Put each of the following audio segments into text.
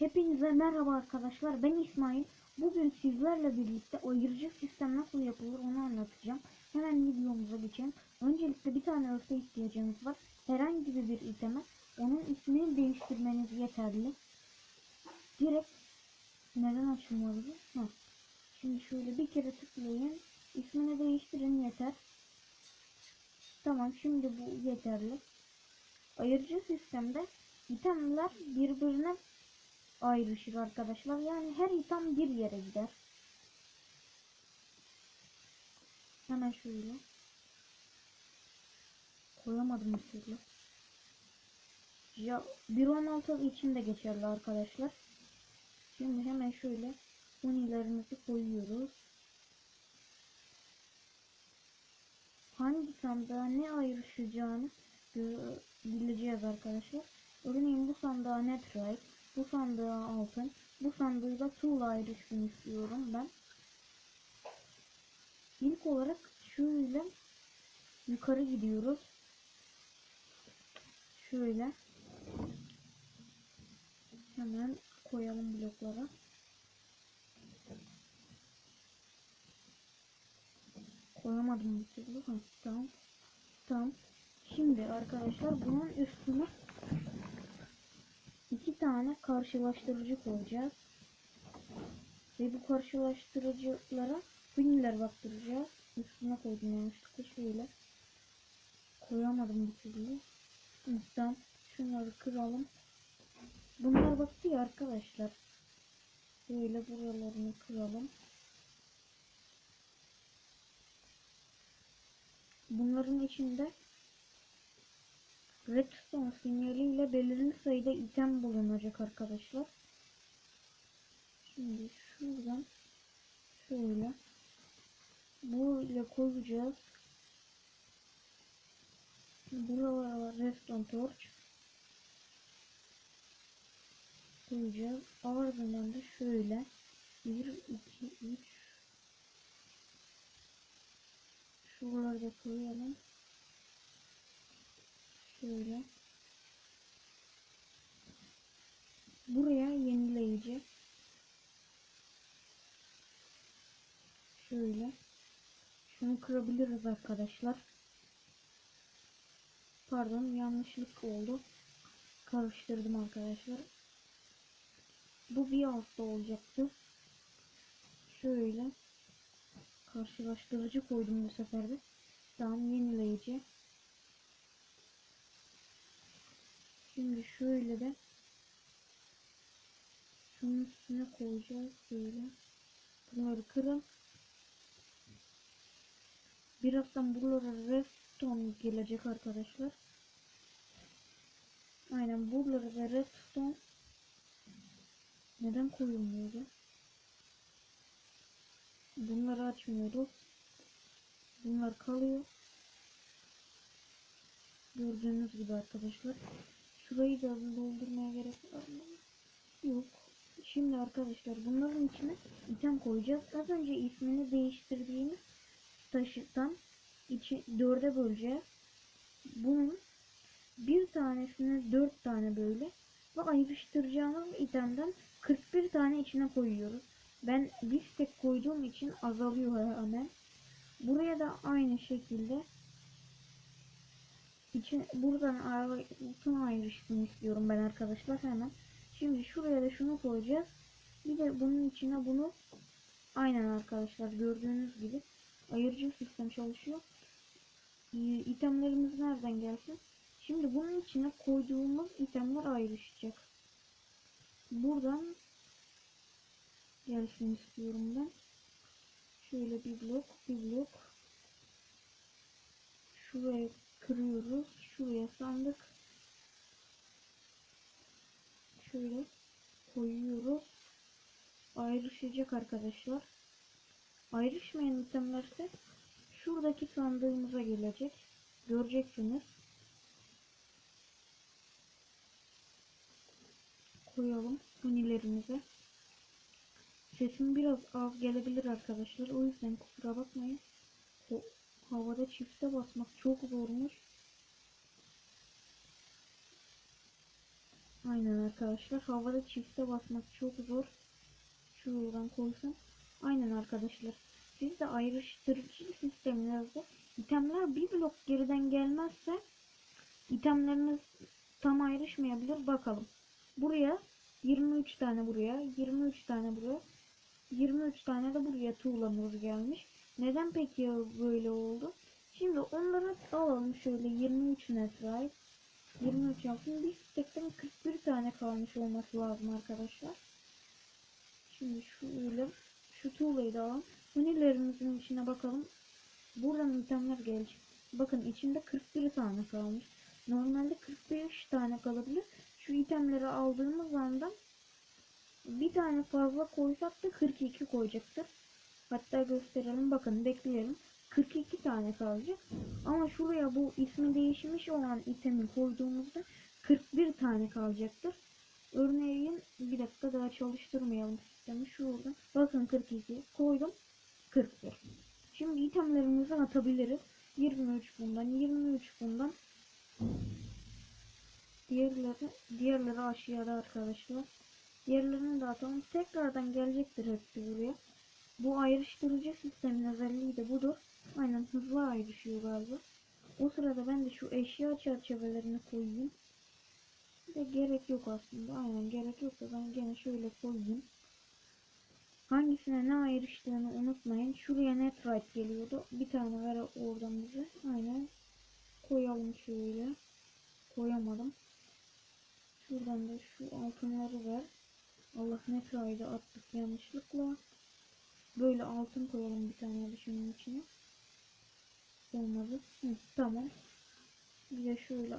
Hepinize merhaba arkadaşlar. Ben İsmail. Bugün sizlerle birlikte ayırıcı sistem nasıl yapılır onu anlatacağım. Hemen videomuza geçelim. Öncelikle bir tane örte ihtiyacınız var. Herhangi bir iteme onun ismini değiştirmeniz yeterli. Direkt neden açılmadı bu? Şimdi şöyle bir kere tıklayın. İsmini değiştirin yeter. Tamam şimdi bu yeterli. Ayırıcı sistemde itemler birbirine ayrışır arkadaşlar. Yani her item bir yere gider. Hemen şöyle. Koyamadım bir türlü. Ya 1.16 için de geçerli arkadaşlar. Şimdi hemen şöyle unilerimizi koyuyoruz. Hangi sandığa ne ayrışacağını bileceğiz arkadaşlar. Örneğin bu sandığa netherite, bu sandığa altın, bu sandığı da tuğla ayrışsın istiyorum ben. İlk olarak şöyle yukarı gidiyoruz. Şöyle hemen koyalım bloklara. Koyamadım bir türlü. Tamam. Tamam. Şimdi arkadaşlar bunun üstüne iki tane karşılaştırıcı koyacağız. Ve bu karşılaştırıcılara huniler baktıracağız. Üstüne koydum yanlışlıkla şöyle. Koyamadım bir türlü. Tamam. Şunları kıralım. Bunlar baktı ya arkadaşlar. Böyle buralarını kıralım. Bunların içinde redstone sinyaliyle belirli sayıda item bulunacak arkadaşlar. Şimdi şuradan şöyle böyle koyacağız. Buralara redstone torch koyacağız. Ardından da şöyle 1 2 3 Şuraları da koyalım. Şöyle. Buraya yenileyici. Şöyle. Şunu kırabiliriz arkadaşlar. Pardon yanlışlık oldu. Karıştırdım arkadaşlar. Bu bir altta olacaktı. Şöyle karşılaştırıcı koydum bu sefer de. Tamam yenileyici. Şimdi şöyle de şunun üstüne koyacağız böyle. Bunları kırın. Birazdan buralara redstone gelecek arkadaşlar. Aynen buralara da redstone neden koyulmuyordu? Bunları açmıyoruz. Bunlar kalıyor. Gördüğünüz gibi arkadaşlar. Şurayı da doldurmaya gerek? Yok. Şimdi arkadaşlar bunların içine item koyacağız. Az önce ismini değiştirdiğimiz taşıdan içi dörde böleceğiz. Bunun bir tanesini dört tane böyle ve ayrıştıracağımız itemden 41 tane içine koyuyoruz. Ben bir tek koyduğum için azalıyor hemen. Buraya da aynı şekilde için buradan altın ayrıştığını istiyorum ben arkadaşlar hemen. Şimdi şuraya da şunu koyacağız. Bir de bunun içine bunu aynen arkadaşlar gördüğünüz gibi ayırıcı sistem çalışıyor. İtemlerimiz nereden gelsin? Şimdi bunun içine koyduğumuz itemler ayrışacak. Buradan gelsin istiyorum ben. Şöyle bir blok, bir blok. Şuraya kırıyoruz. Şuraya sandık. Şöyle koyuyoruz. Ayrışacak arkadaşlar. Ayrışmayan itemlerse şuradaki sandığımıza gelecek. Göreceksiniz. Koyalım hunilerimize. Sesim biraz az gelebilir arkadaşlar. O yüzden kusura bakmayın. Havada çifte basmak çok zormuş. Aynen arkadaşlar. Havada çifte basmak çok zor. Şuradan koysam. Aynen arkadaşlar. Siz de ayrıştırıcı sistemlerde itemler bir blok geriden gelmezse itemleriniz tam ayrışmayabilir. Bakalım. Buraya 23 tane buraya, 23 tane buraya, 23 tane de buraya tuğlamız gelmiş. Neden peki böyle oldu? Şimdi onları alalım şöyle 23 netray. 23 yapsın. Bir stekten 41 tane kalmış olması lazım arkadaşlar. Şimdi şöyle şu tuğlayı da alalım. Hunilerimizin içine bakalım. Buradan itemler gelecek. Bakın içinde 41 tane kalmış. Normalde 45 tane kalabilir. Şu itemleri aldığımız anda bir tane fazla koysak da 42 koyacaktır. Hatta gösterelim. Bakın bekleyelim. 42 tane kalacak. Ama şuraya bu ismi değişmiş olan itemi koyduğumuzda 41 tane kalacaktır. Örneğin bir dakika daha çalıştırmayalım sistemi. Şurada. Bakın 42 koydum. 41. Şimdi itemlerimizi atabiliriz. 23 bundan, 23 bundan. Diğerleri, diğerleri aşağıda arkadaşlar. Diğerlerini de atalım. Tekrardan gelecektir hepsi buraya. Bu ayrıştırıcı sistemin özelliği de budur. Aynen hızlı ayrışıyor galiba. O sırada ben de şu eşya çerçevelerini koyayım. De gerek yok aslında. Aynen gerek yok da ben gene şöyle koyayım. Hangisine ne ayrıştığını unutmayın. Şuraya netrite geliyordu. Bir tane ver oradan bize. Aynen. Koyalım şöyle. Koyamadım. Şuradan da şu altınları ver. Allah netrite'ı attık yanlışlıkla. Böyle altın koyalım bir tane de şunun içine. Olmadı. Hı, tamam. Bir de şöyle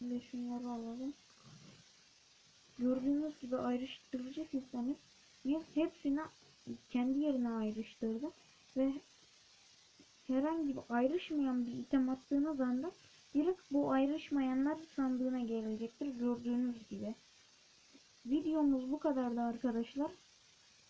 bir de şunları alalım. Gördüğünüz gibi ayrıştırıcı sistemi biz hepsini kendi yerine ayrıştırdı ve herhangi bir ayrışmayan bir item attığınız anda direkt bu ayrışmayanlar sandığına gelecektir gördüğünüz gibi. Videomuz bu kadardı arkadaşlar.